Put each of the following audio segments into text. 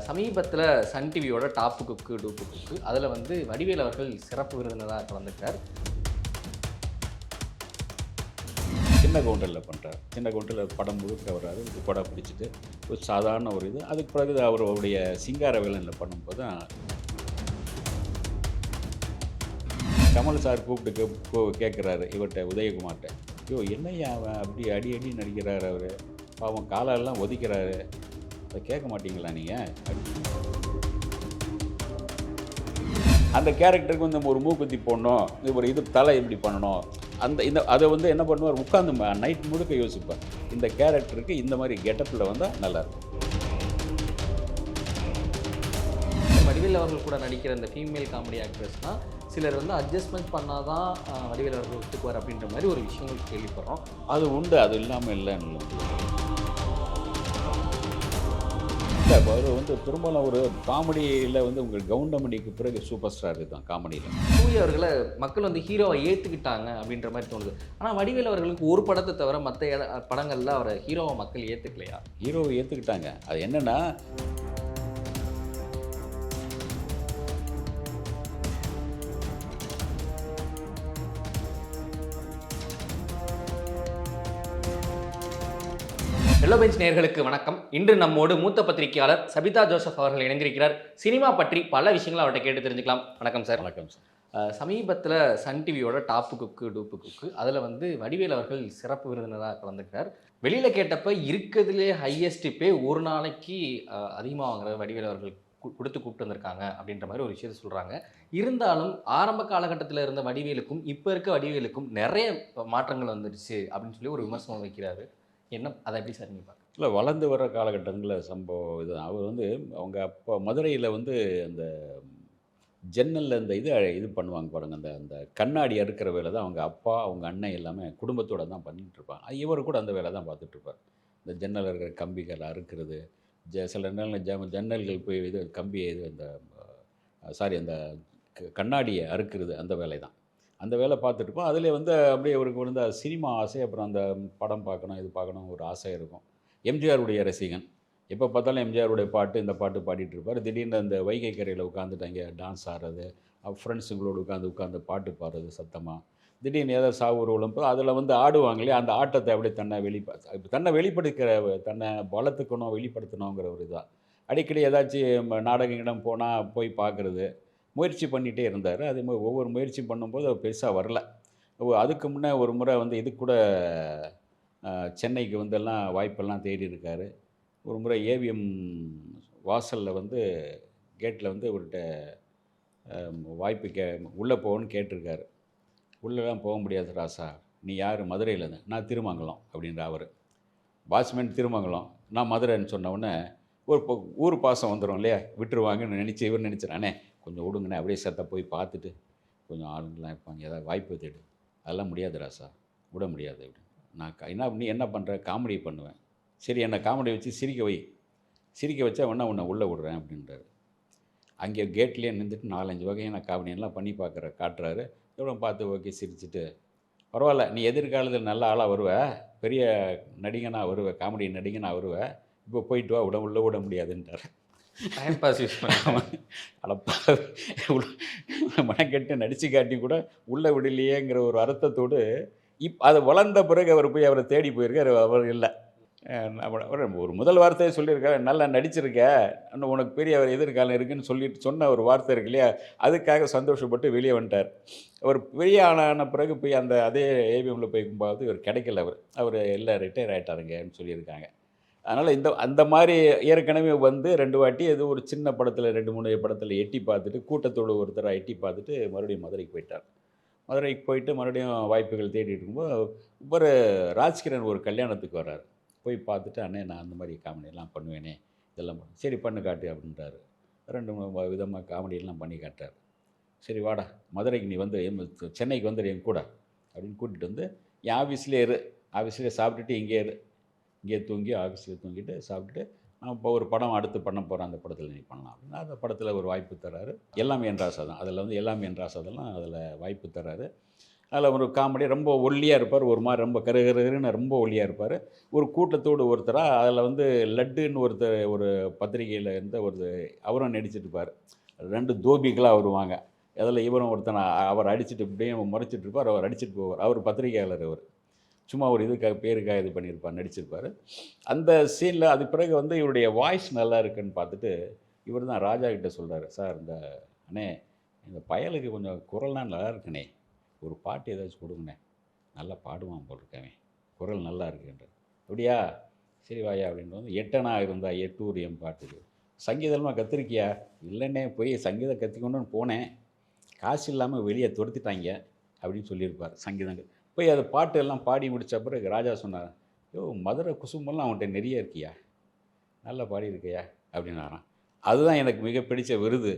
சமீபத்தில் சன் டிவியோட டாப்பு குக்கு டூப்பு குக்கு அதில் வந்து வடிவேல் அவர்கள் சிறப்பு விருந்தினராக கலந்துக்கிறார் சின்ன கவுண்டரில் பண்ணுறார் சின்ன கவுண்டரில் படம் முழுக்க வர்றாரு இது படம் பிடிச்சிட்டு ஒரு சாதாரண ஒரு இது. அதுக்கு பிறகு அவருடைய சிங்கார வேலனில் பண்ணும்போது தான் கமல் சார் கூப்பிட்டு கே- கோ- கேட்குறாரு இவர்கிட்ட உதயகுமார்கிட்ட. ஐயோ என்னய்யா அவன்? அப்படி அடி அடி நடிக்கிறார் அவர். பாவம் காலெல்லாம் ஒதிக்கிறாரு. அதை கேட்க மாட்டீங்களா நீங்கள் அந்த கேரக்டருக்கு வந்து நம்ம ஒரு மூக்குத்தி போடணும். இது ஒரு இது தலை இப்படி பண்ணணும். அந்த இந்த அதை வந்து என்ன பண்ணுவார்? உட்காந்து நைட் முழுக்க யோசிப்பார். இந்த கேரக்டருக்கு இந்த மாதிரி கெட்டப்பில் வந்தால் நல்லாயிருக்கும் வடிவேல் அவர்கள் கூட நடிக்கிற இந்த ஃபீமேல் காமெடி ஆக்ட்ரஸ்னால் சிலர் வந்து அட்ஜஸ்ட்மெண்ட் பண்ணாதான் அஹ், வடிவேல் அவர்கள் ஒத்துக்குவார் அப்படின்ற மாதிரி ஒரு விஷயங்கள் கேள்விப்படுறோம். அது உண்டு அது இல்லாமல் இல்லைன்னு. இல்லை அவர் வந்து பெரும்பாலும் ஒரு காமெடியில் வந்து உங்கள் கவுண்டமணிக்கு பிறகு சூப்பர் ஸ்டார் தான் காமெடியில். சூரிய அவர்களை மக்கள் வந்து ஹீரோவை ஏற்றுக்கிட்டாங்க அப்படின்ற மாதிரி தோணுது. ஆனால் வடிவேல் அவர்களுக்கு ஒரு படத்தை தவிர மற்ற படங்களில் அவரை ஹீரோவை மக்கள் ஏற்றுக்கலையா ஹீரோவை ஏற்றுக்கிட்டாங்க அது என்னென்னா எல்லோ பெஞ்ச் நேயர்களுக்கு வணக்கம். இன்று நம்மோடு மூத்த பத்திரிகையாளர் சபிதா ஜோசப் அவர்கள் இணைந்திருக்கிறார். சினிமா பற்றி பல விஷயங்களை அவர்கிட்ட கேட்டு தெரிஞ்சுக்கலாம். வணக்கம் சார் வணக்கம் சார் சமீபத்தில் சன் டிவியோட டாப்பு குக்கு டூப்பு குக்கு அதில் வந்து வடிவேல் அவர்கள் சிறப்பு விருந்தினராக கலந்துக்கிறார். வெளியில் கேட்டப்ப இருக்கிறதுலே ஹையஸ்ட் பே ஒரு நாளைக்கு அதிகமாக வாங்குற வடிவேல் அவர்கள் கொடுத்து கூப்பிட்டு வந்திருக்காங்க அப்படின்ற மாதிரி ஒரு விஷயத்தை சொல்கிறாங்க இருந்தாலும் ஆரம்ப காலகட்டத்தில் இருந்த வடிவேலுக்கும் இப்போ இருக்க வடிவேலுக்கும் நிறைய மாற்றங்கள் வந்துடுச்சு அப்படின்னு சொல்லி ஒரு விமர்சனம் வைக்கிறாரு. என்ன அதை எப்படி சார் நீங்கள் பார்க்க இல்லை வளர்ந்து வர காலகட்டங்களில் சம்பவம் இது அவர் வந்து அவங்க அப்போ மதுரையில் வந்து அந்த ஜன்னலில் இந்த இது இது பண்ணுவாங்க பாருங்க அந்த அந்த கண்ணாடி அறுக்கிற வேலை தான் அவங்க அப்பா அவங்க அண்ணன் எல்லாமே குடும்பத்தோடு தான் பண்ணிகிட்ருப்பாங்க இருப்பாங்க. இவர் கூட அந்த வேலை தான் பார்த்துட்ருப்பார் இந்த ஜன்னல் இருக்கிற கம்பிகள் அறுக்கிறது ஜ சில நேரங்களில் ஜ ஜன்னல்கள் போய் இது கம்பி இது அந்த சாரி அந்த க- கண்ணாடியை அறுக்கிறது அந்த வேலை தான். அந்த வேலை பார்த்துட்ருப்போம் அதில் வந்து அப்படியே அவருக்கு வந்து சினிமா ஆசை அப்புறம் அந்த படம் பார்க்கணும் இது பார்க்கணும் ஒரு ஆசை இருக்கும். எம்ஜிஆருடைய ரசிகன். எப்போ பார்த்தாலும் எம்ஜிஆருடைய பாட்டு இந்த பாட்டு பாடிட்டு இருப்பார். திடீர்னு அந்த வைகை கரையில் உட்காந்துட்டு அங்கே டான்ஸ் ஆடுறது ஃப்ரெண்ட்ஸுங்களோடு உட்காந்து உட்காந்து பாட்டு பாடுறது சத்தமாக திடீர்னு ஏதாவது சாவு ஊர்வலம் அதில் வந்து ஆடுவாங்களே அந்த ஆட்டத்தை அப்படியே தன்னை வெளிப்ப தன்னை வெளிப்படுத்திக்கிற தன்னை வளர்த்துக்கணும் வெளிப்படுத்தணுங்கிற ஒரு இதாக அடிக்கடி ஏதாச்சும் நாடகங்கிடம் போனால் போய் பார்க்குறது முயற்சி பண்ணிகிட்டே இருந்தார். அதே மாதிரி ஒவ்வொரு முயற்சி பண்ணும்போது அவர் பெருசாக வரல. அதுக்கு முன்னே ஒரு முறை வந்து இது கூட சென்னைக்கு வந்தெல்லாம் வாய்ப்பெல்லாம் தேடி இருக்கார் ஒரு முறை ஏவிஎம் வாசலில் வந்து கேட்டில் வந்து அவர்கிட்ட வாய்ப்பு கே உள்ளே போகணும்னு கேட்டிருக்காரு. உள்ளெல்லாம் போக முடியாது ராசா. நீ யார்? மதுரையில் நான் திருமங்கலம் அப்படின்ற அவர். வாட்ச்மேன் திருமங்கலம். நான் மதுரைன்னு சொன்ன உடனே ஒரு ஊர் பாசம் வந்துடும் இல்லையா? விட்டுருவாங்கன்னு நினச்சி இவர் நினச்சிடானே கொஞ்சம் விடுங்கண்ணே அப்படியே செத்த போய் பார்த்துட்டு கொஞ்சம் ஆளுங்களாம் இருப்பாங்க. ஏதாவது வாய்ப்பு தேடு. அதெல்லாம் முடியாது ராசா. விட முடியாது அப்படின்னு நான் க- என்ன நீ என்ன பண்ணுற காமெடி பண்ணுவேன். சரி என்னை காமெடி வச்சு சிரிக்க வை. சிரிக்க வச்சா வேணா உன்னை உள்ளே விடுறேன் அப்படின்றாரு. அங்கே கேட்லேயே நின்றுட்டு நாலஞ்சு வகையான காமெடியெல்லாம் பண்ணி பார்க்குற காட்டுறாரு. எவ்வளோ பார்த்து ஓகே சிரிச்சிட்டு பரவாயில்ல நீ எதிர்காலத்தில் நல்ல ஆளாக வருவ. பெரிய நடிகனாக வருவேன் காமெடி நடிகனாக வருவேன் இப்போ போயிட்டு வா. விட உள்ளே விட முடியாதுன்றார். டைம் பாஸ் யூஸ் பண்ணாமல் அடப்பா மனக்கெட்டு காட்டி கூட உள்ள விடலையேங்கிற ஒரு அர்த்தத்தோடு இப் அது வளர்ந்த பிறகு அவர் போய் அவரை தேடி போயிருக்கார் அவர் இல்லை. ஒரு முதல் வார்த்தையை சொல்லியிருக்காரு நல்லா நடிச்சிருக்க இன்னும் உனக்கு பெரிய அவர் எதிர்காலம் இருக்குன்னு சொல்லிட்டு சொன்ன ஒரு வார்த்தை இருக்கு இல்லையா அதுக்காக சந்தோஷப்பட்டு வெளியே வந்துட்டார். அவர் பெரிய ஆளான பிறகு போய் அந்த அதே ஏபிஎம்மில் போய் பார்த்து இவர் கிடைக்கல அவர் அவர் எல்லாம் ரிட்டையர் ஆகிட்டாருங்கன்னு சொல்லியிருக்காங்க. அதனால் இந்த அந்த மாதிரி ஏற்கனவே வந்து ரெண்டு வாட்டி ஏதோ ஒரு சின்ன படத்தில் ரெண்டு மூணு படத்தில் எட்டி பார்த்துட்டு கூட்டத்தோடு ஒருத்தராக எட்டி பார்த்துட்டு மறுபடியும் மதுரைக்கு போயிட்டார். மதுரைக்கு போயிட்டு மறுபடியும் வாய்ப்புகள் தேடிட்டு இருக்கும்போது ஒரு ராஜ்கிரண் ஒரு கல்யாணத்துக்கு வர்றார். போய் பார்த்துட்டு அண்ணே நான் அந்த மாதிரி காமெடியெல்லாம் பண்ணுவேனே இதெல்லாம் சரி பண்ணு காட்டு அப்படின்றாரு. ரெண்டு மூணு விதமாக காமெடியெல்லாம் பண்ணி காட்டார் சரி வாடா மதுரைக்கு நீ வந்து எம் சென்னைக்கு வந்துடு என் கூட அப்படின்னு கூட்டிகிட்டு வந்து என் ஆஃபீஸ்லேயே இரு ஆஃபீஸ்லேயே சாப்பிட்டுட்டு இங்கே இரு. இங்கே தூங்கி ஆஃபீஸில் தூங்கிட்டு சாப்பிட்டுட்டு நான் இப்போ ஒரு படம் அடுத்து பண்ண போகிறேன் அந்த படத்தில் நீ பண்ணலாம் அப்படின்னா அந்த படத்தில் ஒரு வாய்ப்பு தர்றாரு. எல்லாமே என் ராசா தான். அதில் வந்து எல்லாமே என் அதில் வாய்ப்பு தர்றாரு. அதில் ஒரு காமெடி ரொம்ப ஒல்லியாக இருப்பார். ஒரு மாதிரி ரொம்ப கருகருன்னு ரொம்ப ஒல்லியாக இருப்பார். ஒரு கூட்டத்தோடு ஒருத்தராக அதில் வந்து லட்டுன்னு ஒருத்தர் ஒரு பத்திரிகையில் இருந்த ஒரு அவரும் நடிச்சிட்டு இருப்பார். ரெண்டு தோபிகளாக வருவாங்க. அதில் இவரும் ஒருத்தனை அவர் அடிச்சுட்டு இப்படியே முறைச்சிட்டு இருப்பார். அவர் அடிச்சுட்டு போவார். அவர் பத்திரிகையாளர் அவர். சும்மா ஒரு இதுக்காக பேருக்காக இது பண்ணியிருப்பார் நடிச்சிருப்பார். அந்த சீனில் அது பிறகு வந்து இவருடைய வாய்ஸ் நல்லா இருக்குன்னு பார்த்துட்டு இவர் தான் ராஜா கிட்ட சொல்கிறாரு சார் இந்த அண்ணே இந்த பயலுக்கு கொஞ்சம் குரல்லாம் நல்லா இருக்குண்ணே. ஒரு பாட்டு ஏதாச்சும் கொடுங்கண்ணே. நல்லா பாடுவான் போல் இருக்கவன் குரல் நல்லா இருக்குன்ற அப்படியா? சரி வாயா அப்படின்ட்டு வந்து எட்டனா இருந்தா எட்டூர் பாட்டுக்கு. சங்கீதமாக கற்றுருக்கியா இல்லைன்னே போய் சங்கீதம் கற்றுக்கணுன்னு போனேன். காசு இல்லாமல் வெளியே துரத்திட்டாங்க அப்படின்னு சொல்லியிருப்பார் சங்கீதங்கள். போய் அது பாட்டு எல்லாம் பாடி முடிச்ச பிறகு ராஜா சொன்னார் யோ மதுரை குசும்பெல்லாம் அவன்கிட்ட நிறைய இருக்கியா? நல்லா பாடியிருக்கையா? அப்படின்னாரான் அதுதான் எனக்கு மிக பிடிச்ச விருது.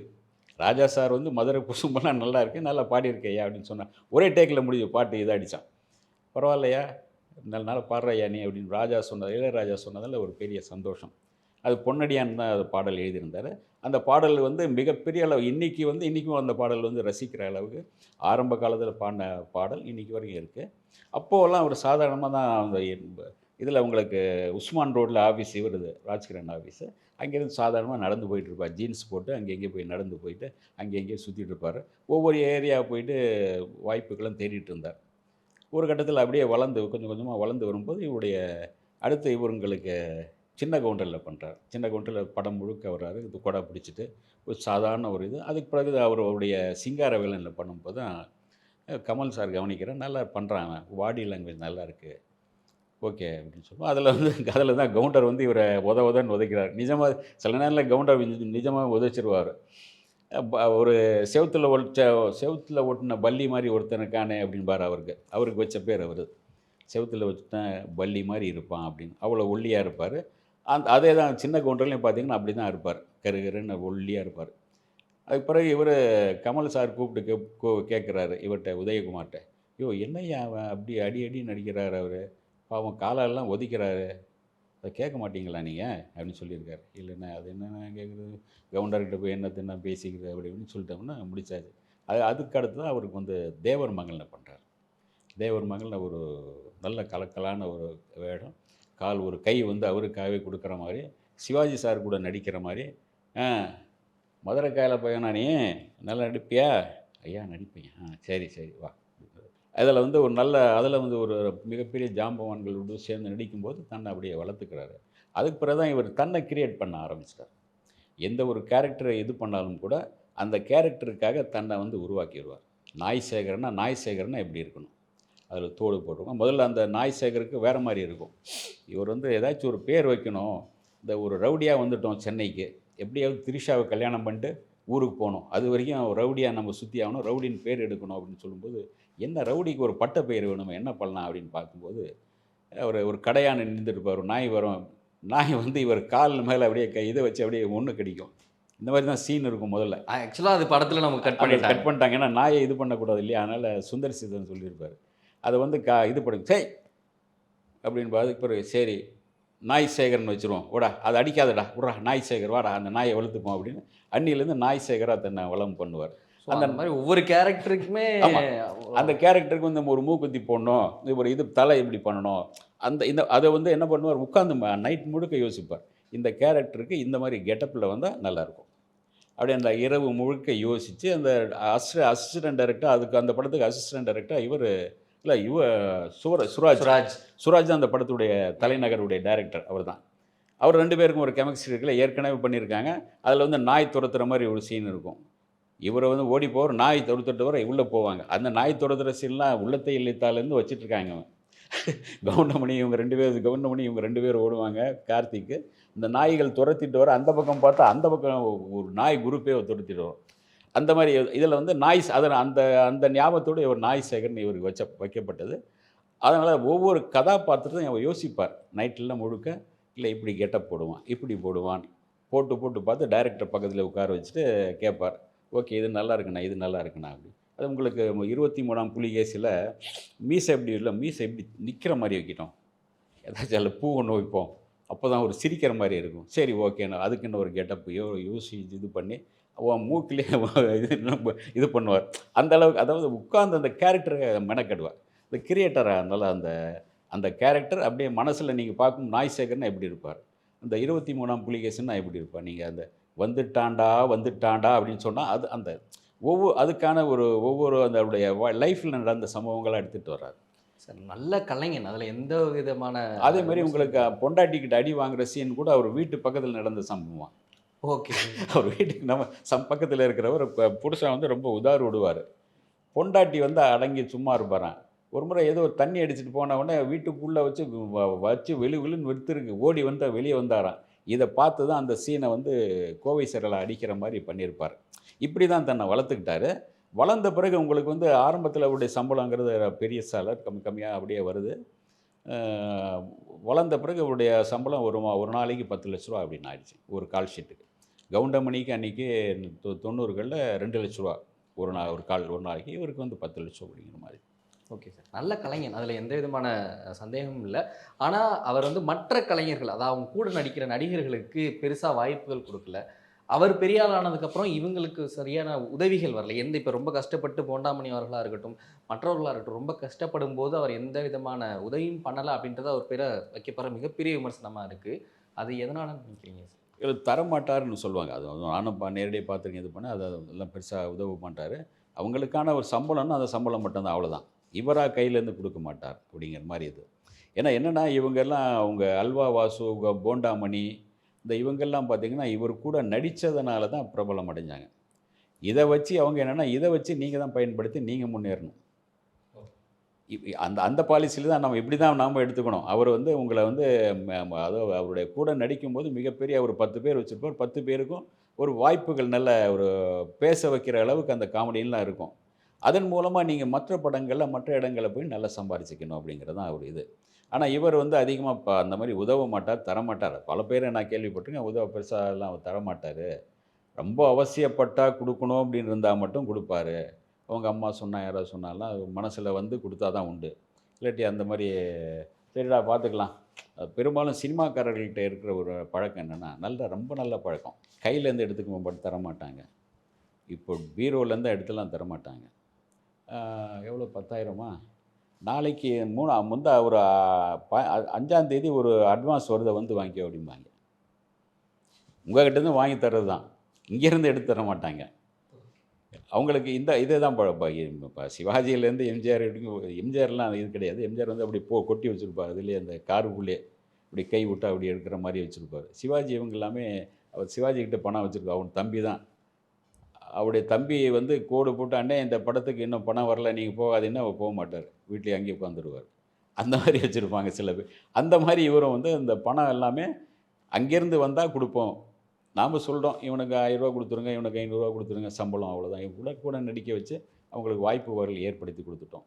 ராஜா சார் வந்து மதுரை குசும்பெல்லாம் நல்லா இருக்கு நல்லா பாடியிருக்கையா? அப்படின்னு சொன்னார். ஒரே டேக்கில் முடிஞ்ச பாட்டு இதை அடித்தான் பரவாயில்லையா? நல்ல நாள் பாடுறையா நீ? அப்படின்னு ராஜா சொன்னது இளையராஜா சொன்னதில் ஒரு பெரிய சந்தோஷம். அது பொன்னடியான் தான் அது பாடல் எழுதியிருந்தார். அந்த பாடல் வந்து மிகப்பெரிய அளவு இன்றைக்கி வந்து இன்றைக்கும் அந்த பாடல் வந்து ரசிக்கிற அளவுக்கு ஆரம்ப காலத்தில் பாடின பாடல் இன்றைக்கி வரைக்கும் இருக்குது அப்போவெல்லாம் ஒரு சாதாரணமாக தான் அந்த இதில் உங்களுக்கு உஸ்மான் ரோட்டில் ஆஃபீஸ் இவருது ராஜ்கிரண் ஆஃபீஸு அங்கேருந்து சாதாரணமாக நடந்து போயிட்டு இருப்பார். ஜீன்ஸ் போட்டு அங்கே போய் நடந்து போயிட்டு அங்கே எங்கேயும் சுற்றிட்டு இருப்பார். ஒவ்வொரு ஏரியா போயிட்டு வாய்ப்புகளும் தேடிட்டு இருந்தார். ஒரு கட்டத்தில் அப்படியே வளர்ந்து கொஞ்சம் கொஞ்சமாக வளர்ந்து வரும்போது இவருடைய அடுத்து இவருங்களுக்கு சின்ன கவுண்டரில் பண்ணுறார் சின்ன கவுண்டரில் படம் முழுக்க வர்றாரு இது கொடை பிடிச்சிட்டு ஒரு சாதாரண ஒரு இது. அதுக்கு பிறகு அவர் அவருடைய சிங்கார வேலனில் பண்ணும்போது தான் கமல் சார் கவனிக்கிறேன் நல்லா பண்ணுறான் வாடி லாங்குவேஜ் நல்லா இருக்குது ஓகே அப்படின்னு சொல்லுவோம். அதில் வந்து அதில் தான் கவுண்டர் வந்து இவரை உத உதன்னு உதைக்கிறார் நிஜமாக சில நேரத்தில் கவுண்டர் நிஜமாக உதைச்சிருவார். ஒரு செவுத்தில் ஒட்ட செவுத்தில் ஒட்டின பல்லி மாதிரி ஒருத்தனுக்கானே அப்படின்பார் அவருக்கு. அவருக்கு வச்ச பேர் அவர். செவுத்தில் வச்சுட்டேன் பள்ளி மாதிரி இருப்பான் அப்படின்னு. அவ்வளோ ஒல்லியாக இருப்பார். அந்த அதே தான் சின்ன கவுண்டர்லையும் பார்த்தீங்கன்னா அப்படி தான் இருப்பார். கரு கருன்னு ஒல்லியாக இருப்பார். அதுக்கு பிறகு இவர் கமல் சார் கூப்பிட்டு கே கேட்குறாரு இவர்கிட்ட உதயகுமார்கிட்ட ஐயோ என்னய்யா அவன் அப்படி அடி அடி நடிக்கிறார் அவர். பாவம் காலெல்லாம் ஒதிக்கிறாரு. அதை கேட்க மாட்டீங்களா நீங்கள் அப்படின்னு சொல்லியிருக்காரு. இல்லைண்ணா அது என்னென்ன கேட்குறது கவுண்டர்கிட்ட போய் என்ன தின்னா பேசிக்கிறது? அப்படி இப்படின்னு சொல்லிட்டோம்னா முடிச்சாச்சு. அது அதுக்கு அடுத்து தான் அவருக்கு வந்து தேவர் மங்கள்னு பண்ணுறார் தேவர் மங்கள்னு ஒரு நல்ல கலக்கலான ஒரு வேடம். கால் ஒரு கை வந்து அவருக்காகவே கொடுக்குற மாதிரி சிவாஜி சார் கூட நடிக்கிற மாதிரி ஆ மதுரை காயில பையனா நீ? நல்லா நடிப்பியா? ஐயா நடிப்பேன். ஆ சரி சரி வா. அதில் வந்து ஒரு நல்ல அதில் வந்து ஒரு மிகப்பெரிய ஜாம்பவான்களோடு சேர்ந்து நடிக்கும்போது தன்னை அப்படியே வளர்த்துக்கிறாரு. அதுக்கு பிறகு தான் இவர் தன்னை கிரியேட் பண்ண ஆரம்பிச்சிட்டார். எந்த ஒரு கேரக்டரை இது பண்ணாலும் கூட அந்த கேரக்டருக்காக தன்னை வந்து உருவாக்கிடுவார். நாய் சேகரன்னா நாய் சேகரன்னா எப்படி இருக்கணும்? அதில் தோடு போட்டிருக்கோம். முதல்ல அந்த நாய் சேகருக்கு வேறு மாதிரி இருக்கும். இவர் வந்து ஏதாச்சும் ஒரு பேர் வைக்கணும். இந்த ஒரு ரவுடியாக வந்துட்டோம் சென்னைக்கு. எப்படியாவது திரிஷாவை கல்யாணம் பண்ணிட்டு ஊருக்கு போகணும். அது வரைக்கும் ரவுடியாக நம்ம சுற்றி ஆகணும். ரவுடின்னு பேர் எடுக்கணும் அப்படின்னு சொல்லும்போது என்ன ரவுடிக்கு ஒரு பட்ட பெயர் வேணும்? என்ன பண்ணலாம் அப்படின்னு பார்க்கும்போது அவர் ஒரு கடையான நின்றுட்டுருப்பார் ஒரு நாய் வரும். நாய் வந்து இவர் கால் மேலே அப்படியே கை இதை வச்சு அப்படியே ஒன்று கடிக்கும். இந்த மாதிரி தான் சீன் இருக்கும் முதல்ல. ஆக்சுவலாக அது படத்தில் நமக்கு கட் கட் பண்ணிட்டாங்க. பண்ணிட்டாங்க. ஏன்னா நாயை இது பண்ணக்கூடாது இல்லையா? அதனால் சுந்தர் சீதன் சொல்லியிருப்பார். அதை வந்து கா இது பண்ணி சே அப்படின்னு அதுக்கு பிறகு சரி நாய் சேகர்னு வச்சுருவோம். ஓடா அதை அடிக்காதடா விட்றா நாய் சேகர் வாடா அந்த நாயை வளர்த்துப்போம் அப்படின்னு அன்னிலேருந்து நாய் சேகராக தன்னை வளம் பண்ணுவார். அந்த மாதிரி ஒவ்வொரு கேரக்டருக்குமே. அந்த கேரக்டருக்கு வந்து ஒரு மூக்குத்தி போடணும் இது ஒரு இது தலை இப்படி பண்ணணும் அந்த இந்த அதை வந்து என்ன பண்ணுவார் உட்காந்து நைட் முழுக்க யோசிப்பார். இந்த கேரக்டருக்கு இந்த மாதிரி கெட்டப்பில் வந்தால் நல்லாயிருக்கும். அப்படி அந்த இரவு முழுக்க யோசித்து அந்த அசிஸ்ட அசிஸ்டன்ட் டைரக்டர் அதுக்கு அந்த படத்துக்கு அசிஸ்டன்ட் டைரக்டர் இவர் இல்லை இவ சுர சுராஜ் சுராஜ் சுராஜ் தான் அந்த படத்துடைய தலைநகருடைய டைரக்டர் அவர் தான் அவர் ரெண்டு பேருக்கும் ஒரு கெமிஸ்ட்ரி இருக்குல்ல ஏற்கனவே பண்ணியிருக்காங்க. அதில் வந்து நாய் துரத்துற மாதிரி ஒரு சீன் இருக்கும். இவரை வந்து ஓடி போகிற நாய் துரத்துட்டு வர உள்ளே போவாங்க. அந்த நாய் துரத்துற சீன்லாம் உள்ளத்தை இல்லைத்தாலேருந்து வச்சிட்ருக்காங்க அவன் கவுண்டமணி இவங்க ரெண்டு பேர் கவுண்டமணி இவங்க ரெண்டு பேர் ஓடுவாங்க கார்த்திக்கு. இந்த நாய்கள் துரத்திட்டு வர அந்த பக்கம் பார்த்தா அந்த பக்கம் ஒரு நாய் குரூப்பே துரத்திட்டு வரும். அந்த மாதிரி இதில் வந்து நாய்ஸ் அதில் அந்த அந்த ஞாபகத்தோடு இவர் நாய் சேகர்னு இவருக்கு வச்ச வைக்கப்பட்டது. அதனால் ஒவ்வொரு கதாபாத்திரத்தையும் அவர் யோசிப்பார். நைட்டில் முழுக்க இல்லை இப்படி கெட்டப் போடுவான் இப்படி போடுவான். போட்டு போட்டு பார்த்து டைரக்டர் பக்கத்தில் உட்கார வச்சுட்டு கேட்பார். ஓகே இது நல்லா இருக்குண்ணா இது நல்லா இருக்குண்ணா அப்படி. அது உங்களுக்கு இருபத்தி மூணாம் புலிகேசியில் மீசை எப்படி இல்லை மீசை எப்படி நிற்கிற மாதிரி வைக்கிட்டோம். ஏதாச்சும் அதில் பூ ஒன்று வைப்போம். அப்போ தான் ஒரு சிரிக்கிற மாதிரி இருக்கும். சரி ஓகேண்ணா அதுக்குன்னு ஒரு கெட்டப் யோ யோசி இது பண்ணி மூக்கிலே இது இது பண்ணுவார். அந்த அளவுக்கு அதாவது உட்கார்ந்து அந்த கேரக்டரை மெனக்கெடுவார். இந்த கிரியேட்டராக இருந்தாலும் அந்த அந்த கேரக்டர் அப்படியே மனசில் நீங்கள் பார்க்கும் நாய் சேகர்னா எப்படி இருப்பார்? அந்த இருபத்தி மூணாம் புலிகேசன்னா எப்படி இருப்பார்? நீங்கள் அந்த வந்துட்டாண்டா வந்துட்டாண்டா அப்படின்னு சொன்னால் அது அந்த ஒவ்வொரு அதுக்கான ஒரு ஒவ்வொரு அந்த லைஃப்பில் நடந்த சம்பவங்களை எடுத்துகிட்டு வர்றாரு. சார் நல்ல கலைஞன். அதில் எந்த விதமான அதே மாதிரி உங்களுக்கு பொண்டாட்டிக்கிட்ட அடி வாங்குற சீன் கூட அவர் வீட்டு பக்கத்தில் நடந்த சம்பவம். ஓகே. அவர் வீட்டுக்கு நம்ம சம் பக்கத்தில் இருக்கிறவர் புருஷன் வந்து ரொம்ப உதாறு விடுவார். பொண்டாட்டி வந்து அடங்கி சும்மா இருப்பாரான் ஒரு முறை ஏதோ ஒரு தண்ணி அடிச்சுட்டு போன உடனே வீட்டுக்குள்ளே வச்சு வ- வச்சு வெளி வெளின்னு விடுத்துருக்கு ஓடி வந்து வெளியே வந்தாராம். இதை பார்த்து தான் அந்த சீனை வந்து கோவை சிறலை அடிக்கிற மாதிரி பண்ணியிருப்பார். இப்படி தான் தன்னை வளர்த்துக்கிட்டாரு. வளர்ந்த பிறகு உங்களுக்கு வந்து ஆரம்பத்தில் அவருடைய சம்பளங்கிறது பெரிய சாலர் கம்மி கம்மியாக அப்படியே வருது. வளர்ந்த பிறகு அவருடைய சம்பளம் ஒரு ஒரு நாளைக்கு பத்து லட்ச ரூபா அப்படின்னு ஆயிடுச்சு ஒரு கால் ஷீட்டுக்கு கவுண்டமணிக்கு அன்றைக்கி தொண்ணூறுகளில் ரெண்டு லட்ச ரூபா ஒரு நாள் ஒரு கால் ஒரு நாளைக்கு. இவருக்கு வந்து பத்து லட்சம் அப்படிங்கிற மாதிரி. Okay sir. நல்ல கலைஞன். அதில் எந்த விதமான சந்தேகமும் இல்லை. ஆனால் அவர் வந்து மற்ற கலைஞர்கள் அதாவது அவங்க கூட நடிக்கிற நடிகர்களுக்கு பெருசாக வாய்ப்புகள் கொடுக்கல. அவர் பெரியார் ஆனதுக்கப்புறம் இவங்களுக்கு சரியான உதவிகள் வரல. எந்த இப்போ ரொம்ப கஷ்டப்பட்டு போண்டாமணி அவர்களாக இருக்கட்டும் மற்றவர்களாக இருக்கட்டும் ரொம்ப கஷ்டப்படும் போது அவர் எந்த விதமான உதவியும் பண்ணலை அப்படின்றது அவர் பேரை வைக்கப்படுற மிகப்பெரிய விமர்சனமாக இருக்குது அது எதனால நினைக்கிறீங்க சார்? இல்லை தரமாட்டாருன்னு சொல்லுவாங்க. அது நானும் பா நேரடியாக பார்த்துருக்கேன் இது பண்ண அது எல்லாம் பெருசாக உதவ மாட்டார். அவங்களுக்கான ஒரு சம்பளம்னா அந்த சம்பளம் மட்டும்தான் அவ்வளோதான் இவராக கையிலேருந்து கொடுக்க மாட்டார் அப்படிங்கிற மாதிரி இது. ஏன்னா என்னென்னா இவங்கெல்லாம் அவங்க அல்வா வாசு போண்டாமணி இந்த இவங்கெல்லாம் பார்த்திங்கன்னா இவர் கூட நடித்ததுனால தான் பிரபலம் அடைஞ்சாங்க. இதை வச்சு அவங்க என்னென்னா இதை வச்சு நீங்கள் தான் பயன்படுத்தி நீங்கள் முன்னேறணும். அந்த அந்த பாலிசியில் தான் நம்ம இப்படி தான் நாம் எடுத்துக்கணும். அவர் வந்து உங்களை வந்து ம- அதாவது அவருடைய கூட நடிக்கும்போது மிகப்பெரிய ஒரு பத்து பேர் வச்சுருப்பார். பத்து பேருக்கும் ஒரு வாய்ப்புகள் நல்ல ஒரு பேச வைக்கிற அளவுக்கு அந்த காமெடியெலாம் இருக்கும். அதன் மூலமாக நீங்கள் மற்ற படங்களில் மற்ற இடங்களில் போய் நல்லா சம்பாரிச்சிக்கணும் அப்படிங்கிறது தான் அவர் இது. ஆனால் இவர் வந்து அதிகமாக ப அந்த மாதிரி உதவ மாட்டார் தரமாட்டார். பல பேரை நான் கேள்விப்பட்டிருக்கேன் உதவ பெருசாக எல்லாம் அவர் தரமாட்டார். ரொம்ப அவசியப்பட்டால் கொடுக்கணும் அப்படின்னு இருந்தால் மட்டும் கொடுப்பாரு. அவங்க அம்மா சொன்னால் யாராவது சொன்னாலும் மனசில் வந்து கொடுத்தா தான் உண்டு. இல்லாட்டி அந்த மாதிரி சரிடா பார்த்துக்கலாம் பெரும்பாலும் சினிமாக்காரர்கள்ட்ட இருக்கிற ஒரு பழக்கம் என்னென்னா நல்ல ரொம்ப நல்ல பழக்கம். கையிலேருந்து எடுத்துக்க மட்டும் தரமாட்டாங்க. இப்போ பீரோலேருந்து எடுத்துலாம் தரமாட்டாங்க. எவ்வளோ பத்தாயிரமா? நாளைக்கு மூணு முந்தா ஒரு ப- அஞ்சாந்தேதி ஒரு அட்வான்ஸ் வருதை வந்து வாங்கிக்கோ அப்படிம்பாங்க. உங்ககிட்டேருந்து வாங்கி தர்றது தான் இங்கேருந்து எடுத்து தர மாட்டாங்க அவங்களுக்கு இந்த இதே தான் இப்போ சிவாஜியிலேருந்து எம்ஜிஆர் எம்ஜிஆர்லாம் இது கிடையாது. எம்ஜிஆர் வந்து அப்படி போ கொட்டி வச்சுருப்பார். அதுலேயே அந்த காருக்குள்ளே இப்படி கை விட்டா அப்படி எடுக்கிற மாதிரி வச்சுருப்பார். சிவாஜி இவங்க எல்லாமே அவர் சிவாஜிக்கிட்ட பணம் வச்சுருக்கா அவன் தம்பி தான். அவருடைய தம்பி வந்து கோடு போட்டு அண்ணே இந்த படத்துக்கு இன்னும் பணம் வரல நீங்கள் போகாதீங்கன்னா அவர் போக மாட்டார். வீட்டிலே அங்கேயே உட்காந்துருவார். அந்த மாதிரி வச்சுருப்பாங்க சில பேர். அந்த மாதிரி இவரும் வந்து இந்த பணம் எல்லாமே அங்கேருந்து வந்தால் கொடுப்போம். நாம் சொல்கிறோம் இவனுக்கு ஆயிரரூவா கொடுத்துருங்க இவனுக்கு ஐநூறுரூவா கொடுத்துருங்க சம்பளம் அவ்வளோதான் இவங்க கூட கூட நடிக்க வச்சு அவங்களுக்கு வாய்ப்பு வரல் ஏற்படுத்தி கொடுத்துட்டோம்.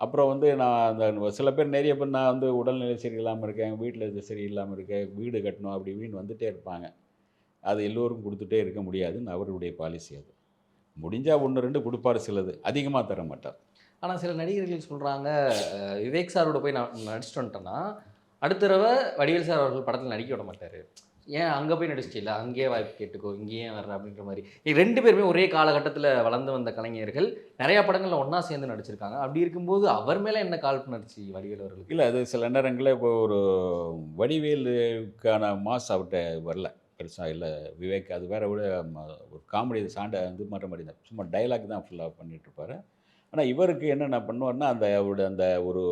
அப்புறம் வந்து நான் அந்த சில பேர் நிறைய பேர் நான் வந்து உடல்நிலை சரியில்லாமல் இருக்கேன் வீட்டில் இது சரியில்லாமல் இருக்கேன் வீடு கட்டணும் அப்படி வீண் வந்துகிட்டே இருப்பாங்க. அது எல்லோரும் கொடுத்துட்டே இருக்க முடியாதுன்னு அவருடைய பாலிசி அது. முடிஞ்சால் ஒன்று ரெண்டு கொடுப்பாரு சிலது. அதிகமாக தர மாட்டார். ஆனால் சில நடிகர்கள் சொல்கிறாங்க விவேக் சாரோட போய் நான் நடிச்சிட்டு வந்துட்டேன்னா அடுத்த தடவை வடிவேல் சார் அவர்கள் படத்தில் நடிக்க விட மாட்டார். ஏன் அங்கே போய் நடிச்சிட்டில்ல? அங்கேயே வாய்ப்பு கேட்டுக்கோ இங்கேயே வர்ற அப்படின்ற மாதிரி. ரெண்டு பேருமே ஒரே காலகட்டத்தில் வளர்ந்து வந்த கலைஞர்கள். நிறையா படங்களில் ஒன்றா சேர்ந்து நடிச்சிருக்காங்க. அப்படி இருக்கும்போது அவர் மேலே என்ன காழ்ப்புணர்ச்சி வடிவேல் அவர்களுக்கு? இல்லை அது சில நேரங்களில் இப்போ ஒரு வடிவேலுக்கான மாஸ் அவர்கிட்ட வரல. பெருசாக இல்லை விவேக் அது வேற விட ஒரு காமெடி சாண்ட இது மாதிரி மாதிரி தான் சும்மா டைலாக் தான் ஃபுல்லாக பண்ணிகிட்ருப்பாரு ஆனால் இவருக்கு என்னென்ன பண்ணுவார்னா அந்த அவருடைய அந்த ஒரு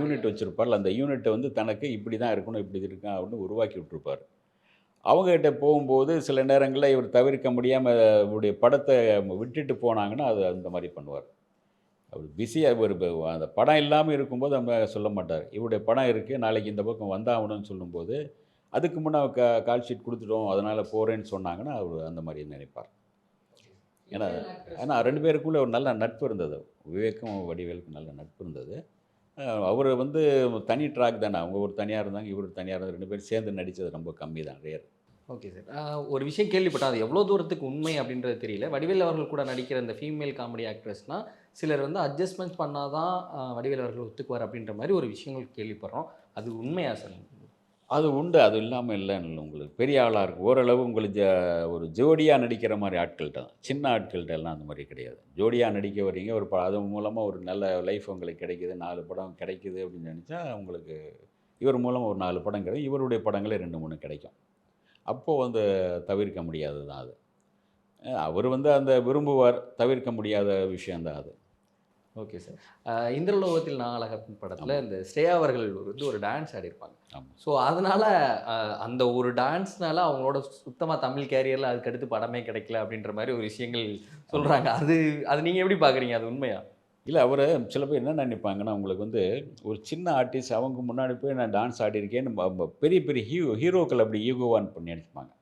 யூனிட் வச்சுருப்பார்ல அந்த யூனிட்டை வந்து தனக்கு இப்படி தான் இருக்கணும் இப்படி இருக்கணும் அப்படின்னு உருவாக்கி விட்டுருப்பார். அவங்ககிட்ட போகும்போது சில நேரங்களில் இவர் தவிர்க்க முடியாமல் இவருடைய படத்தை விட்டுட்டு போனாங்கன்னா அது அந்த மாதிரி பண்ணுவார். அவர் பிஸியாக ஒரு அந்த படம் இல்லாமல் இருக்கும்போது நம்ம சொல்ல மாட்டார். இவருடைய படம் இருக்குது நாளைக்கு இந்த பக்கம் வந்தாகணும்னு சொல்லும்போது அதுக்கு முன்னே க கால் ஷீட் கொடுத்துட்டோம் அதனால் போகிறேன்னு சொன்னாங்கன்னா அவர் அந்த மாதிரி நினைப்பார். ஏன்னா ஏன்னா ரெண்டு பேருக்குள்ளே ஒரு நல்ல நட்பு இருந்தது. விவேக்கும் வடிவேலுக்கும் நல்ல நட்பு இருந்தது. அவர் வந்து தனி ட்ராக் தானே. அவங்க ஒரு தனியாக இருந்தாங்க இவர் தனியாக இருந்தாங்க ரெண்டு பேரும் சேர்ந்து நடித்தது ரொம்ப கம்மி தான் ரேர் ஓகே சார் ஒரு விஷயம் கேள்விப்பட்டேன். அது எவ்வளோ தூரத்துக்கு உண்மை அப்படின்றது தெரியல. வடிவேல் அவர்கள் கூட நடிக்கிற இந்த ஃபீமேல் காமெடி ஆக்ட்ரஸ்னால் சிலர் வந்து அட்ஜஸ்ட்மெண்ட் பண்ணால் தான் வடிவேல் அவர்கள் ஒத்துக்குவார் அப்படின்ற மாதிரி ஒரு விஷயங்கள் கேள்விப்படுறோம். அது உண்மையா சார் அது உண்டு. அது இல்லாமல் இல்லைன்னு இல்லை உங்களுக்கு பெரிய ஆளாக இருக்குது ஓரளவு உங்களுக்கு ஜ ஒரு ஜோடியாக நடிக்கிற மாதிரி ஆட்கள்கிட்ட தான் சின்ன ஆட்கள்கிட்ட எல்லாம் அந்த மாதிரி கிடையாது. ஜோடியாக நடிக்க வரீங்க. ஒரு ப அது மூலமாக ஒரு நல்ல லைஃப் உங்களுக்கு கிடைக்குது. நாலு படம் கிடைக்குது அப்படின்னு நினச்சா உங்களுக்கு இவர் மூலமாக ஒரு நாலு படம் கிடைக்கும். இவருடைய படங்களே ரெண்டு மூணு கிடைக்கும். அப்போது வந்து தவிர்க்க முடியாதது தான் அது அவர் வந்து அந்த விரும்புவார் தவிர்க்க முடியாத விஷயந்தான் அது. Okay sir. இந்திரலோகத்தில் நாகலகன் படத்தில் இந்த ஸ்ரேயா அவர்கள் வந்து ஒரு டான்ஸ் ஆடிருப்பாங்க ஸோ அதனால அந்த ஒரு டான்ஸ்னால அவங்களோட சுத்தமாக தமிழ் கேரியரில் அதுக்கு அடுத்து படமே கிடைக்கல அப்படின்ற மாதிரி ஒரு விஷயங்கள் சொல்கிறாங்க அது அது நீங்கள் எப்படி பார்க்குறீங்க அது உண்மையா? இல்லை அவர் சில பேர் என்ன நினைப்பாங்கன்னா உங்களுக்கு வந்து ஒரு சின்ன ஆர்டிஸ்ட் அவங்க முன்னாடி போய் நான் டான்ஸ் ஆடியிருக்கேன்னு பெரிய பெரிய ஹீரோ ஹீரோக்கள் அப்படி ஈகோவான் பண்ணி நினைப்பாங்க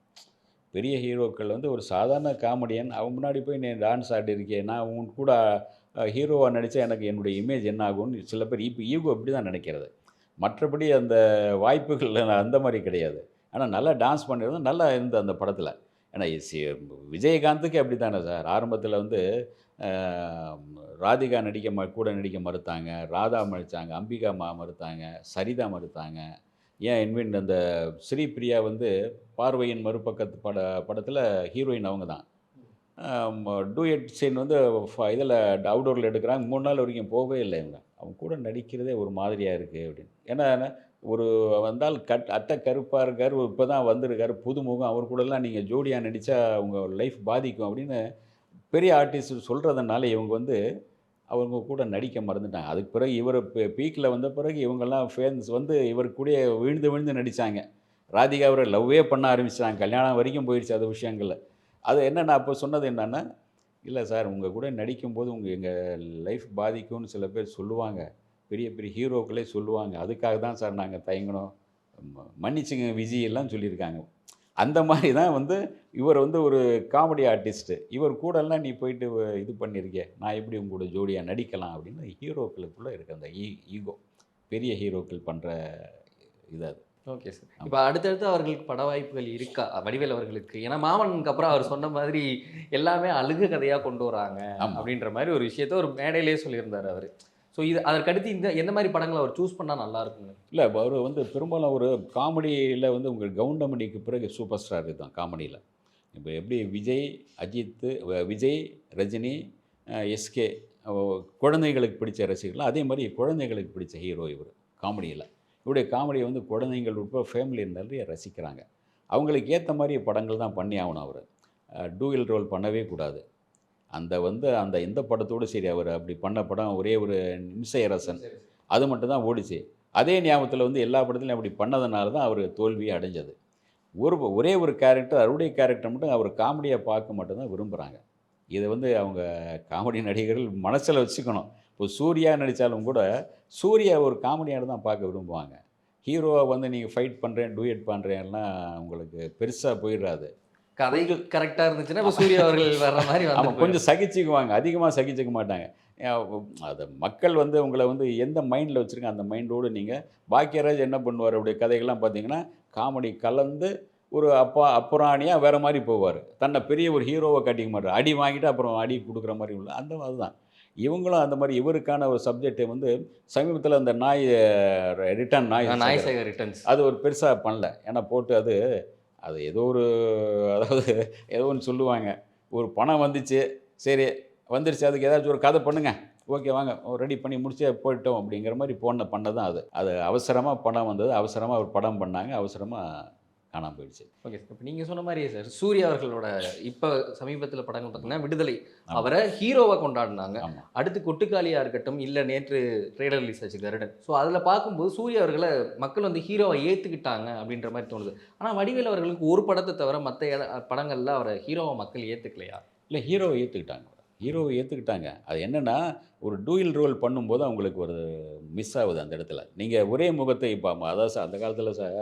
பெரிய ஹீரோக்கள் வந்து ஒரு சாதாரண காமெடியன் அவன் முன்னாடி போய் நீ டான்ஸ் ஆடியிருக்கேன் நான் அவங்க கூட ஹீரோவாக நடித்தா எனக்கு என்னுடைய இமேஜ் என்ன ஆகும்னு சில பேர் இப்போ ஈகோ அப்படி தான் நினைக்கிறது. மற்றபடி அந்த வாய்ப்புகள் அந்த மாதிரி கிடையாது. ஆனால் நல்லா டான்ஸ் பண்ணியிருந்தோம் நல்லா இருந்தது அந்த படத்தில். ஏன்னா சி- விஜயகாந்துக்கு அப்படி தானே சார்? ஆரம்பத்தில் வந்து ராதிகா நடிக்க ம கூட நடிக்க மறுத்தாங்க. ராதா மறுத்தாங்க. அம்பிகா மா மறுத்தாங்க. சரிதா மறுத்தாங்க. ஏன் என்வின் அந்த ஸ்ரீபிரியா வந்து பார்வையின் மறுபக்கத்து பட படத்தில் ஹீரோயின் அவங்க தான். டூயட் சீன் வந்து இதில் அவுடோரில் எடுக்கிறாங்க. மூணு நாள் வரைக்கும் போகவே இல்லை இவங்க. அவங்க கூட நடிக்கிறதே ஒரு மாதிரியாக இருக்குது அப்படின்னு. ஏன்னா ஒரு வந்தால் கட் அத்தை கருப்பாக இருக்கார் இப்போ தான் வந்திருக்காரு புதுமுகம் அவர் கூடலாம் நீங்கள் ஜோடியாக நடித்தா உங்கள் லைஃப் பாதிக்கும் அப்படின்னு பெரிய ஆர்டிஸ்ட் சொல்கிறதுனால இவங்க வந்து அவங்க கூட நடிக்க மறந்துட்டாங்க. அதுக்கு பிறகு இவர் பீக்கில் வந்த பிறகு இவங்கெல்லாம் ஃபேன்ஸ் வந்து இவர் கூட விழுந்து விழுந்து நடித்தாங்க ராதிகா அவரை லவ்வே பண்ண ஆரம்பிச்சிட்டாங்க. கல்யாணம் வரைக்கும் போயிடுச்சு அது விஷயங்களில். அது என்ன நான் அப்போ சொன்னது என்னென்னா இல்லை சார் உங்கள் கூட நடிக்கும்போது உங்கள் எங்கள் லைஃப் பாதிக்கும்னு சில பேர் சொல்லுவாங்க. பெரிய பெரிய ஹீரோக்களே சொல்லுவாங்க. அதுக்காக தான் சார் நாங்கள் தயங்கினோம். ம- மன்னிச்சுங்க விஜய் எல்லாம் சொல்லியிருக்காங்க. அந்த மாதிரி தான் வந்து இவர் வந்து ஒரு காமெடி ஆர்டிஸ்ட்டு இவர் கூடலாம் நீ போயிட்டு இது பண்ணியிருக்கே நான் எப்படி உங்க கூட ஜோடியாக நடிக்கலாம் அப்படின்னு ஹீரோக்களுக்குள்ளே இருக்க அந்த ஈ ஈகோ. பெரிய ஹீரோக்கள் பண்ணுற இது அது. Okay sir. இப்போ அடுத்தடுத்து அவர்களுக்கு பட வாய்ப்புகள் இருக்கா? வடிவேல் அவர்களுக்கு. ஏன்னா மாமனுக்கு அப்புறம் அவர் சொன்ன மாதிரி எல்லாமே அழுகு கதையாக கொண்டு வராங்க. அப்படின்ற மாதிரி ஒரு விஷயத்த ஒரு மேடையிலே சொல்லியிருந்தார் அவர். ஸோ இது அதற்கடுத்து இந்த எந்த மாதிரி படங்களை அவர் சூஸ் பண்ணால் நல்லா இருக்குங்க இல்லை அவர் வந்து பெரும்பாலும் ஒரு காமெடியில் வந்து உங்கள் கவுண்டமணிக்கு பிறகு சூப்பர் ஸ்டார் தான் காமெடியில். இப்போ எப்படி விஜய் அஜித்து விஜய் ரஜினி எஸ்கே குழந்தைகளுக்கு பிடிச்ச ரசிகர்கள் அதே மாதிரி குழந்தைகளுக்கு பிடிச்ச ஹீரோ இவர் காமெடியில். இவருடைய காமெடியை வந்து குழந்தைங்கள் உட்பட ஃபேமிலி நிறைய ரசிக்கிறாங்க. அவங்களுக்கு ஏற்ற மாதிரி படங்கள் தான் பண்ணி ஆகணும் அவர். டூவில் ரோல் பண்ணவே கூடாது. அந்த வந்து அந்த இந்த படத்தோடு சரி அவர் அப்படி பண்ண படம் ஒரே ஒரு நிமிஷயரசன் அது மட்டும் தான் ஓடிச்சு. அதே ஞாபகத்தில் வந்து எல்லா படத்துலையும் அப்படி பண்ணதுனால தான் அவர் தோல்வியை அடைஞ்சது. ஒரு ஒரே ஒரு கேரக்டர் அவருடைய கேரக்டர் மட்டும் அவர் காமெடியாக பார்க்க மட்டும்தான் விரும்புகிறாங்க இதை வந்து அவங்க காமெடி நடிகர்கள் மனசில் வச்சுக்கணும். இப்போ சூர்யா நடித்தாலும் கூட சூர்யா ஒரு காமெடியாக தான் பார்க்க விரும்புவாங்க. ஹீரோவை வந்து நீங்கள் ஃபைட் பண்ணுறேன் டூயட் பண்ணுறேன்லாம் உங்களுக்கு பெருசாக போயிடாது. கதைகள் கரெக்டாக இருந்துச்சுன்னா இப்போ சூர்யா அவர்கள் வர்ற மாதிரி வந்து கொஞ்சம் சகிச்சுக்குவாங்க அதிகமாக சகிச்சுக்க மாட்டாங்க. அது மக்கள் வந்து உங்களை வந்து எந்த மைண்டில் வச்சுருக்காங்க அந்த மைண்டோடு நீங்கள் பாக்கியராஜ் என்ன பண்ணுவார் அப்படியே கதைகள்லாம் பார்த்தீங்கன்னா காமெடி கலந்து ஒரு அப்பா அப்புறாணியாக வேறு மாதிரி போவார். தன்னை பெரிய ஒரு ஹீரோவை காட்டிக்க மாட்டார். அடி வாங்கிட்டு அப்புறம் அடி கொடுக்குற மாதிரி உள்ள அந்த மாதிரி தான் இவங்களும் அந்த மாதிரி இவருக்கான ஒரு சப்ஜெக்டை வந்து சமீபத்தில் அந்த நாய் ரிட்டர்ன் நாய் நாய் சேகர் ரிட்டர்ன்ஸ் அது ஒரு பெருசாக பண்ணல. ஏன்னா போட்டு அது அது ஏதோ ஒரு அதாவது ஏதோ ஒன்று சொல்லுவாங்க. ஒரு பணம் வந்துச்சு சரி வந்துருச்சு அதுக்கு ஏதாச்சும் ஒரு கதை பண்ணுங்கள் ஓகே வாங்க ரெடி பண்ணி முடிச்சு போயிட்டோம் அப்படிங்கிற மாதிரி போன பண்ண தான் அது. அது அவசரமாக பணம் வந்தது அவசரமாக ஒரு படம் பண்ணாங்க அவசரமாக காணாம போயிடுச்சு. ஓகே சார் இப்போ நீங்கள் சொன்ன மாதிரியே சார் சூர்யா அவர்களோட இப்போ சமீபத்தில் படங்கள் பார்த்தீங்கன்னா விடுதலை. அவரை ஹீரோவாக கொண்டாடினாங்க. அடுத்து கொட்டுக்காளியாக இருக்கட்டும் இல்லை நேற்று ட்ரெய்லர் ரிலீஸ் ஆச்சு கருடன் ஸோ அதில் பார்க்கும்போது சூர்யா அவர்களை மக்கள் வந்து ஹீரோவை ஏற்றுக்கிட்டாங்க அப்படின்ற மாதிரி தோணுது. ஆனால் வடிவேல் அவர்களுக்கு ஒரு படத்தை தவிர மற்ற படங்களில் அவரை ஹீரோவை மக்கள் ஏற்றுக்கலையா இல்லை ஹீரோவை ஏற்றுக்கிட்டாங்க ஹீரோவை ஏற்றுக்கிட்டாங்க அது என்னென்னா ஒரு டூயில் ரோல் பண்ணும்போது அவங்களுக்கு ஒரு மிஸ் ஆகுது அந்த இடத்துல. நீங்கள் ஒரே முகத்தை இப்போ அதாவது சார் அந்த காலத்தில் சார்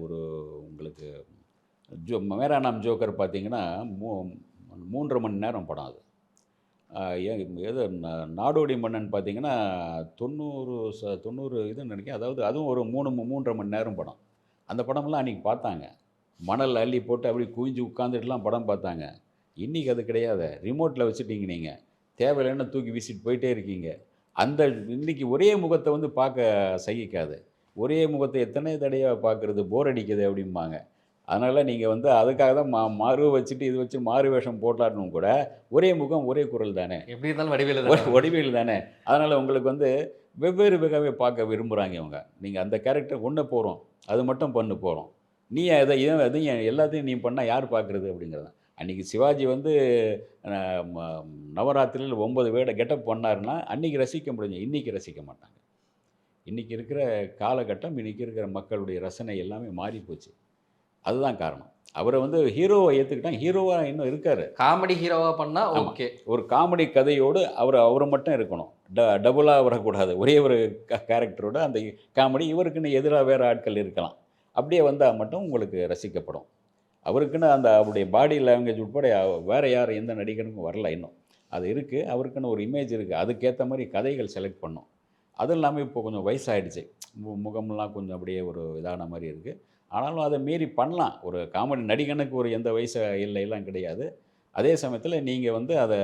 ஒரு உங்களுக்கு ஜோ மேரா நாம் ஜோக்கர் பார்த்தீங்கன்னா மூ மூன்றரை மணி நேரம் படம் அது. எது நா- நாடோடி மன்னன் பார்த்தீங்கன்னா தொண்ணூறு ச தொண்ணூறு இதுன்னு நினைக்கிறேன். அதாவது அதுவும் ஒரு மூணு மு- மூன்றரை மணி நேரம் படம். அந்த படமெல்லாம் அன்றைக்கி பார்த்தாங்க. மணல் அள்ளி போட்டு அப்படி குவிஞ்சு உட்காந்துட்டுலாம் படம் பார்த்தாங்க. இன்றைக்கி அது கிடையாது. ரிமோட்டில் வச்சுட்டீங்க நீங்கள் தேவையில்லைன்னு தூக்கி வீசிட்டு போயிட்டே இருக்கீங்க. அந்த இன்னைக்கு ஒரே முகத்தை வந்து பார்க்க சகிக்காது. ஒரே முகத்தை எத்தனை தடையாக பார்க்குறது போர் அடிக்குது அப்படிம்பாங்க. அதனால் நீங்கள் வந்து அதுக்காக தான் மா மாறு வச்சுட்டு இது வச்சு மாறு வேஷம் போட்டாலும் கூட ஒரே முகம் ஒரே குரல் தானே. எப்படி இருந்தாலும் வடிவேலு வடிவேல் தானே. அதனால் உங்களுக்கு வந்து வெவ்வேறு வகையாகவே பார்க்க விரும்புகிறாங்க இவங்க. நீங்கள் அந்த கேரக்டர் ஒன்று போகிறோம் அது மட்டும் பண்ணு போகிறோம் நீ அதை இதை அதையும் எல்லாத்தையும் நீ பண்ணால் யார் பார்க்குறது அப்படிங்கிறது. அன்றைக்கி சிவாஜி வந்து நவராத்திரியில் ஒன்பது வேடை கெட்டப் பண்ணாருன்னா அன்றைக்கி ரசிக்க முடியும் இன்றைக்கி ரசிக்க மாட்டாங்க. இன்றைக்கி இருக்கிற காலகட்டம் இன்றைக்கி இருக்கிற மக்களுடைய ரசனை எல்லாமே மாறி போச்சு. அதுதான் காரணம். அவரை வந்து ஹீரோவை ஏற்றுக்கிட்டாங்க ஹீரோவாக இன்னும் இருக்கார். காமெடி ஹீரோவா பண்ணா ஆமா. ஓகே. ஒரு காமெடி கதையோடு அவர் அவர் மட்டும் இருக்கணும். ட டபுளாக வரக்கூடாது. ஒரே ஒரு கேரக்டரோட அந்த காமெடி இவருக்குன்னு எதிராக வேறு ஆட்கள் இருக்கலாம். அப்படியே வந்தால் மட்டும் உங்களுக்கு ரசிக்கப்படும். அவருக்குன்னு அந்த அவருடைய பாடி லாங்குவேஜ் உட்பட வேற யார் எந்த நடிகருக்கும் வரல இன்னும். அது இருக்குது அவருக்குன்னு ஒரு இமேஜ் இருக்குது அதுக்கேற்ற மாதிரி கதைகள் செலக்ட் பண்ணும் அதுவும் இல்லாமல் இப்போ கொஞ்சம் வயசாகிடுச்சு மு- முகமெல்லாம் கொஞ்சம் அப்படியே ஒரு இதான மாதிரி இருக்குது ஆனாலும் அதை மீறி பண்ணலாம். ஒரு காமெடி நடிகனுக்கு ஒரு எந்த வயசு இல்லைலாம் கிடையாது. அதே சமயத்தில் நீங்கள் வந்து அதை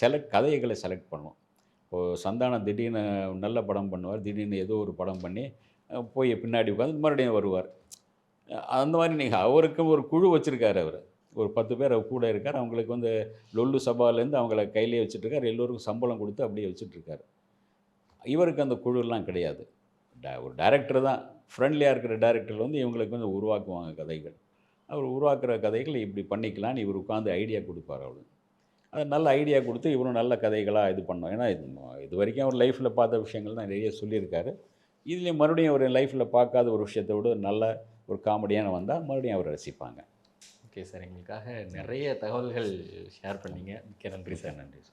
செலக்ட் கதைகளை செலக்ட் பண்ணணும். இப்போது சந்தானம் திடீர்னு நல்ல படம் பண்ணுவார். திடீர்னு ஏதோ ஒரு படம் பண்ணி போய் பின்னாடி உட்காந்து மறுபடியும் வருவார். அந்த மாதிரி நீங்கள் அவருக்கும் ஒரு குழு வச்சுருக்காரு அவர். ஒரு பத்து பேர் அவர் கூட இருக்கார். அவங்களுக்கு வந்து லொல்லு சபாலேருந்து அவங்கள கையிலே வச்சுட்ருக்கார் எல்லோருக்கும் சம்பளம் கொடுத்து அப்படியே வச்சுட்ருக்காரு இவருக்கு அந்த குழுலாம் கிடையாது. ட- ஒரு டைரக்டர் தான். ஃப்ரெண்ட்லியாக இருக்கிற டைரக்டர் வந்து இவங்களுக்கு வந்து உருவாக்குவாங்க கதைகள். அவர் உருவாக்குற கதைகள் இப்படி பண்ணிக்கலாம்னு இவர் உட்காந்து ஐடியா கொடுப்பார் அவரு. அது நல்ல ஐடியா கொடுத்து இவரும் நல்ல கதைகளாக இது பண்ணோம் ஏன்னா இது இது வரைக்கும் அவர் லைஃப்பில் பார்த்த விஷயங்கள் தான் நிறைய சொல்லியிருக்காரு. இதுலேயும் மறுபடியும் அவர் லைஃப்பில் பார்க்காத ஒரு விஷயத்தை விட நல்ல ஒரு காமெடியான வந்தால் மறுபடியும் அவர் ரசிப்பாங்க. ஓகே சார் எங்களுக்காக நிறைய தகவல்கள் ஷேர் பண்ணீங்க. மிக்க நன்றி சார் நன்றி சார்